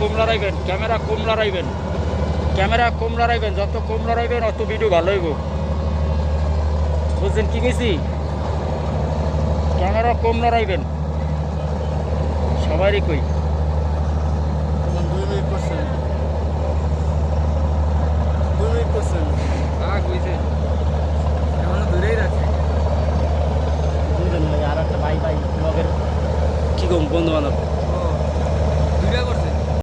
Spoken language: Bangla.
কম লড়াইবেন ক্যামেরা কম লড়াইবেন ক্যামেরা কম লড়াইবেন যত কম লড়াইবেন অত ভিডিও ভালো হইব। বুঝছেন কি গেছি ক্যামেরা কম লড়াইবেন। সবারই কই। কি কম বন্ধু বান্ধব?